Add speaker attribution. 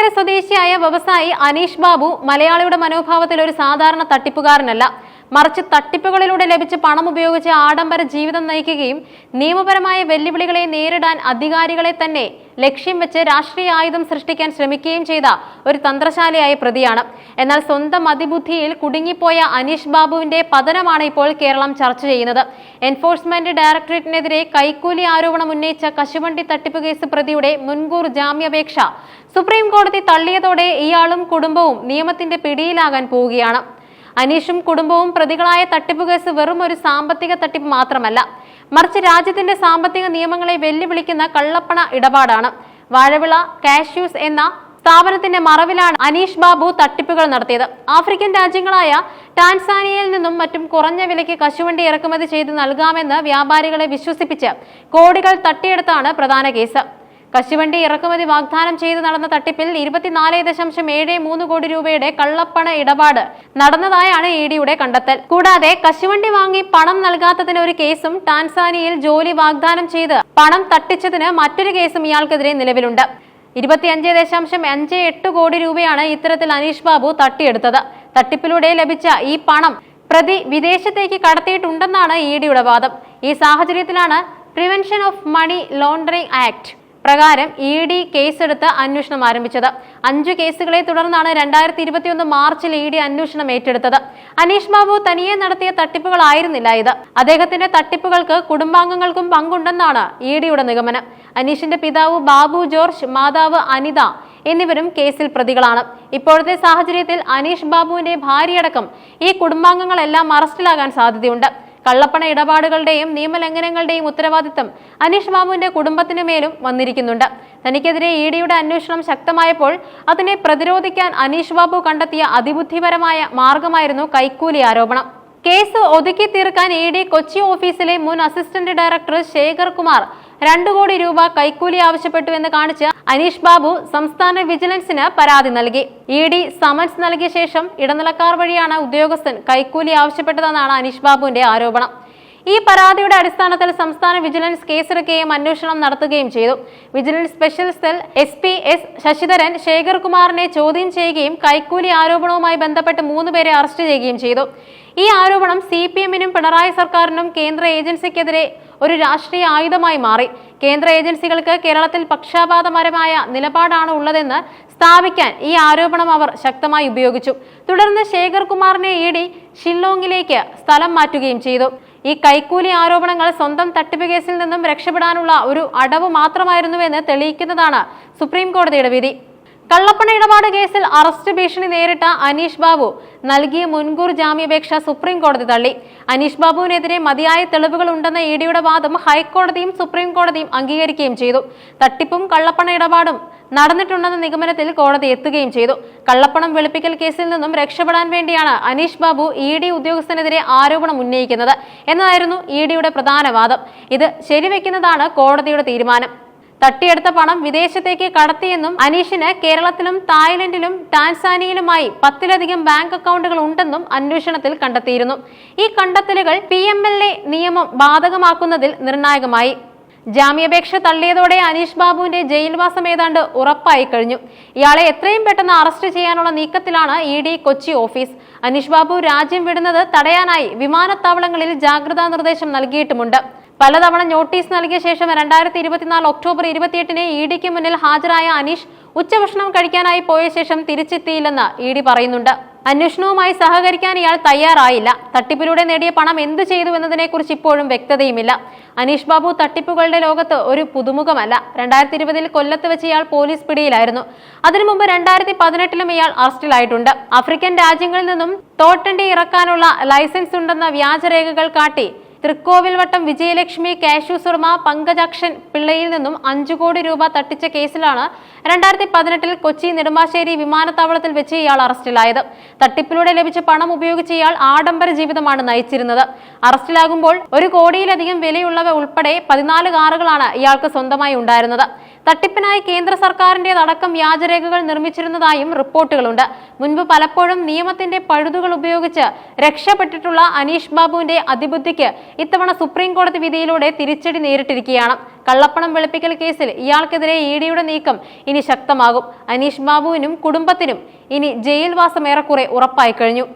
Speaker 1: കൊട്ടാരക്കര സ്വദേശിയായ വ്യവസായി അനീഷ് ബാബു മലയാളിയുടെ മനോഭാവത്തിൽ ഒരു സാധാരണ തട്ടിപ്പുകാരനല്ല. മറിച്ച് തട്ടിപ്പുകളിലൂടെ ലഭിച്ച പണം ഉപയോഗിച്ച് ആഡംബര ജീവിതം നയിക്കുകയും നിയമപരമായ വെല്ലുവിളികളെ നേരിടാൻ അധികാരികളെ തന്നെ ലക്ഷ്യം വെച്ച് രാഷ്ട്രീയ ആയുധം സൃഷ്ടിക്കാൻ ശ്രമിക്കുകയും ചെയ്ത ഒരു തന്ത്രശാലയായ പ്രതിയാണ്. എന്നാൽ സ്വന്തം അതിബുദ്ധിയിൽ കുടുങ്ങിപ്പോയ അനീഷ് ബാബുവിന്റെ പതനമാണ് ഇപ്പോൾ കേരളം ചർച്ച ചെയ്യുന്നത്. എൻഫോഴ്സ്മെന്റ് ഡയറക്ടറേറ്റിനെതിരെ കൈക്കൂലി ആരോപണം ഉന്നയിച്ച കശുവണ്ടി തട്ടിപ്പ് കേസ് പ്രതിയുടെ മുൻകൂർ ജാമ്യാപേക്ഷ സുപ്രീം കോടതി തള്ളിയതോടെ ഇയാളും കുടുംബവും നിയമത്തിന്റെ പിടിയിലാകാൻ പോവുകയാണ്. അനീഷും കുടുംബവും പ്രതികളായ തട്ടിപ്പ് കേസ് വെറും ഒരു സാമ്പത്തിക തട്ടിപ്പ് മാത്രമല്ല മറിച്ച് രാജ്യത്തിന്റെ സാമ്പത്തിക നിയമങ്ങളെ വെല്ലുവിളിക്കുന്ന കള്ളപ്പണ ഇടപാടാണ്. വാഴവിള കാഷ്യൂസ് എന്ന സ്ഥാപനത്തിന്റെ മറവിലാണ് അനീഷ് ബാബു തട്ടിപ്പുകൾ നടത്തിയത്. ആഫ്രിക്കൻ രാജ്യങ്ങളായ ടാൻസാനിയയിൽ നിന്നും മറ്റും കുറഞ്ഞ വിലയ്ക്ക് കശുവണ്ടി ഇറക്കുമതി ചെയ്ത് നൽകാമെന്ന് വ്യാപാരികളെ വിശ്വസിപ്പിച്ച് കോടികൾ തട്ടിയെടുത്താണ് പ്രധാന കേസ്. കശുവണ്ടി ഇറക്കുമതി വാഗ്ദാനം ചെയ്ത് നടന്ന തട്ടിപ്പിൽ ഇരുപത്തിനാല് ദശാംശം ഏഴ് മൂന്ന് കോടി രൂപയുടെ കള്ളപ്പണ ഇടപാട് നടന്നതായാണ് ഇ ഡിയുടെ കണ്ടെത്തൽ. കൂടാതെ കശുവണ്ടി വാങ്ങി പണം നൽകാത്തതിന് ഒരു കേസും ടാൻസാനിയയിൽ ജോലി വാഗ്ദാനം ചെയ്ത് പണം തട്ടിച്ചതിന് മറ്റൊരു കേസും ഇയാൾക്കെതിരെ നിലവിലുണ്ട്. ഇരുപത്തിയഞ്ച് ദശാംശം അഞ്ച് എട്ട് കോടി രൂപയാണ് ഇത്തരത്തിൽ അനീഷ് ബാബു തട്ടിയെടുത്തത്. തട്ടിപ്പിലൂടെ ലഭിച്ച ഈ പണം പ്രതി വിദേശത്തേക്ക് കടത്തിയിട്ടുണ്ടെന്നാണ് ഇ ഡിയുടെ വാദം. ഈ സാഹചര്യത്തിലാണ് prevention of money laundering act പ്രകാരം ഇ ഡി കേസെടുത്ത് അന്വേഷണം ആരംഭിച്ചത്. അഞ്ചു കേസുകളെ തുടർന്നാണ് രണ്ടായിരത്തി ഇരുപത്തിയൊന്ന് മാർച്ചിൽ ഇ ഡി അന്വേഷണം ഏറ്റെടുത്തത്. അനീഷ് ബാബു തനിയെ നടത്തിയ തട്ടിപ്പുകളായിരുന്നില്ല ഇത്. അദ്ദേഹത്തിന്റെ തട്ടിപ്പുകൾക്ക് കുടുംബാംഗങ്ങൾക്കും പങ്കുണ്ടെന്നാണ് ഇ ഡിയുടെ നിഗമനം. അനീഷിന്റെ പിതാവ് ബാബു ജോർജ് മാതാവ് അനിത എന്നിവരും കേസിൽ പ്രതികളാണ്. ഇപ്പോഴത്തെ സാഹചര്യത്തിൽ അനീഷ് ബാബുവിന്റെ ഭാര്യയടക്കം ഈ കുടുംബാംഗങ്ങളെല്ലാം അറസ്റ്റിലാകാൻ സാധ്യതയുണ്ട്. കള്ളപ്പണ ഇടപാടുകളുടെയും നിയമലംഘനങ്ങളുടെയും ഉത്തരവാദിത്തം അനീഷ് ബാബുവിന്റെ കുടുംബത്തിനു മേലും വന്നിരിക്കുന്നുണ്ട്. തനിക്കെതിരെ ഇ ഡിയുടെ അന്വേഷണം ശക്തമായപ്പോൾ അതിനെ പ്രതിരോധിക്കാൻ അനീഷ് ബാബു കണ്ടെത്തിയ അതിബുദ്ധിപരമായ മാർഗമായിരുന്നു കൈക്കൂലി ആരോപണം. കേസ് ഒതുക്കി തീർക്കാൻ ഇ ഡി കൊച്ചി ഓഫീസിലെ മുൻ അസിസ്റ്റന്റ് ഡയറക്ടർ ശേഖർ കുമാർ രണ്ടു കോടി രൂപ കൈക്കൂലി ആവശ്യപ്പെട്ടുവെന്ന് കാണിച്ച് അനീഷ് ബാബു സംസ്ഥാന വിജിലൻസിന് പരാതി നൽകി. ഇ ഡി സമൻസ് നൽകിയ ശേഷം ഇടനിലക്കാർ വഴിയാണ് ഉദ്യോഗസ്ഥൻ കൈക്കൂലി ആവശ്യപ്പെട്ടതെന്നാണ് അനീഷ് ബാബുവിന്റെ ആരോപണം. ഈ പരാതിയുടെ അടിസ്ഥാനത്തിൽ സംസ്ഥാന വിജിലൻസ് കേസെടുക്കുകയും അന്വേഷണം നടത്തുകയും ചെയ്തു. Vigilance special cell S P S Sasidharan ശേഖർകുമാറിനെ ചോദ്യം ചെയ്യുകയും കൈക്കൂലി ആരോപണവുമായി ബന്ധപ്പെട്ട് മൂന്ന് പേരെ അറസ്റ്റ് ചെയ്യുകയും ചെയ്തു. ഈ ആരോപണം സി പി എമ്മിനും പിണറായി സർക്കാരിനും കേന്ദ്ര ഏജൻസിക്കെതിരെ ഒരു രാഷ്ട്രീയ ആയുധമായി മാറി. കേന്ദ്ര ഏജൻസികൾക്ക് കേരളത്തിൽ പക്ഷപാതപരമായ നിലപാടാണ് ഉള്ളതെന്ന് സ്ഥാപിക്കാൻ ഈ ആരോപണം അവർ ശക്തമായി ഉപയോഗിച്ചു. തുടർന്ന് ശേഖർ കുമാറിനെ ഇ ഡി ഷില്ലോങ്ങിലേക്ക് സ്ഥലം മാറ്റുകയും ചെയ്തു. ഈ കൈക്കൂലി ആരോപണങ്ങൾ സ്വന്തം തട്ടിപ്പ് കേസിൽ നിന്നും രക്ഷപ്പെടാനുള്ള ഒരു അടവ് മാത്രമായിരുന്നുവെന്ന് തെളിയിക്കുന്നതാണ് സുപ്രീം കോടതിയുടെ വിധി. കള്ളപ്പണ ഇടപാട് കേസിൽ അറസ്റ്റ് ഭീഷണി നേരിട്ട അനീഷ് ബാബു നൽകിയ മുൻകൂർ ജാമ്യാപേക്ഷ സുപ്രീം കോടതി തള്ളി. അനീഷ് ബാബുവിനെതിരെ മതിയായ തെളിവുകൾ ഉണ്ടെന്ന ഇ ഡിയുടെ വാദം ഹൈക്കോടതിയും സുപ്രീം കോടതിയും അംഗീകരിക്കുകയും ചെയ്തു. തട്ടിപ്പും കള്ളപ്പണ ഇടപാടും നടന്നിട്ടുണ്ടെന്ന നിഗമനത്തിൽ കോടതി എത്തുകയും ചെയ്തു. കള്ളപ്പണം വെളുപ്പിക്കൽ കേസിൽ നിന്നും രക്ഷപ്പെടാൻ വേണ്ടിയാണ് അനീഷ് ബാബു ഇ ഡി ഉദ്യോഗസ്ഥനെതിരെ ആരോപണം ഉന്നയിക്കുന്നത്. എന്നതായിരുന്നു ഇ ഡിയുടെ പ്രധാന വാദം. ഇത് ശരിവെക്കുന്നതാണ് കോടതിയുടെ തീരുമാനം. തട്ടിയെടുത്ത പണം വിദേശത്തേക്ക് കടത്തിയെന്നും അനീഷിന് കേരളത്തിലും തായ്ലൻഡിലും ടാൻസാനിയയിലുമായി പത്തിലധികം ബാങ്ക് അക്കൗണ്ടുകൾ ഉണ്ടെന്നും അന്വേഷണത്തിൽ കണ്ടെത്തിയിരുന്നു. ഈ കണ്ടെത്തലുകൾ പി നിയമം ബാധകമാക്കുന്നതിൽ നിർണായകമായി. ജാമ്യാപേക്ഷ തള്ളിയതോടെ അനീഷ് ബാബുവിന്റെ ജയിൽവാസം ഏതാണ്ട് ഉറപ്പായി കഴിഞ്ഞു. ഇയാളെ എത്രയും പെട്ടെന്ന് അറസ്റ്റ് ചെയ്യാനുള്ള നീക്കത്തിലാണ് E D Kochi office. Aneesh Babu രാജ്യം വിടുന്നത് തടയാനായി വിമാനത്താവളങ്ങളിൽ ജാഗ്രതാ നിർദ്ദേശം നൽകിയിട്ടുമുണ്ട്. പലതവണ നോട്ടീസ് നൽകിയ ശേഷം രണ്ടായിരത്തി ഇരുപത്തിനാല് ഒക്ടോബർ ഇരുപത്തിയെട്ടിന് ഇ ഡിക്ക് മുന്നിൽ ഹാജരായ അനീഷ് ഉച്ചഭക്ഷണം കഴിക്കാനായി പോയ ശേഷം തിരിച്ചെത്തിയില്ലെന്ന് ഇ ഡി പറയുന്നുണ്ട്. അന്വേഷണവുമായി സഹകരിക്കാൻ ഇയാൾ തയ്യാറായില്ല. തട്ടിപ്പിലൂടെ നേടിയ പണം എന്ത് ചെയ്തു എന്നതിനെക്കുറിച്ച് ഇപ്പോഴും വ്യക്തതയുമില്ല. അനീഷ് ബാബു തട്ടിപ്പുകളുടെ ലോകത്ത് ഒരു പുതുമുഖമല്ല. രണ്ടായിരത്തി ഇരുപതിൽ കൊല്ലത്ത് വെച്ച് ഇയാൾ പോലീസ് പിടിയിലായിരുന്നു. അതിനു മുമ്പ് രണ്ടായിരത്തി പതിനെട്ടിലും ഇയാൾ അറസ്റ്റിലായിട്ടുണ്ട്. ആഫ്രിക്കൻ രാജ്യങ്ങളിൽ നിന്നും തോട്ടണ്ടി ഇറക്കാനുള്ള ലൈസൻസ് ഉണ്ടെന്ന വ്യാജരേഖകൾ കാട്ടി തൃക്കോവിൽവട്ടം വിജയലക്ഷ്മി കാശു സുർമ പങ്കജാക്ഷൻ പിള്ളയിൽ നിന്നും അഞ്ചു കോടി രൂപ തട്ടിച്ച കേസിലാണ് രണ്ടായിരത്തി പതിനെട്ടിൽ കൊച്ചി നെടുമ്പാശ്ശേരി വിമാനത്താവളത്തിൽ വെച്ച് ഇയാൾ അറസ്റ്റിലായത്. തട്ടിപ്പിലൂടെ ലഭിച്ച പണം ഉപയോഗിച്ച് ഇയാൾ ആഡംബര ജീവിതമാണ് നയിച്ചിരുന്നത്. അറസ്റ്റിലാകുമ്പോൾ ഒരു കോടിയിലധികം വിലയുള്ളവ ഉൾപ്പെടെ പതിനാല് കാറുകളാണ് ഇയാൾക്ക് സ്വന്തമായി ഉണ്ടായിരുന്നത്. തട്ടിപ്പിനായി കേന്ദ്ര സർക്കാരിന്റേതടക്കം വ്യാജരേഖകൾ നിർമ്മിച്ചിരുന്നതായും റിപ്പോർട്ടുകളുണ്ട്. മുൻപ് പലപ്പോഴും നിയമത്തിന്റെ പഴുതുകൾ ഉപയോഗിച്ച് രക്ഷപ്പെട്ടിട്ടുള്ള അനീഷ് ബാബുവിന്റെ അതിബുദ്ധിക്ക് ഇത്തവണ സുപ്രീം കോടതി വിധിയിലൂടെ തിരിച്ചടി നേരിട്ടിരിക്കുകയാണ്. കള്ളപ്പണം വെളുപ്പിക്കൽ കേസിൽ ഇയാൾക്കെതിരെ ഇ ഡിയുടെ നീക്കം ഇനി ശക്തമാകും. അനീഷ് ബാബുവിനും കുടുംബത്തിനും ഇനി ജയിൽവാസം ഏറെക്കുറെ ഉറപ്പായി കഴിഞ്ഞു.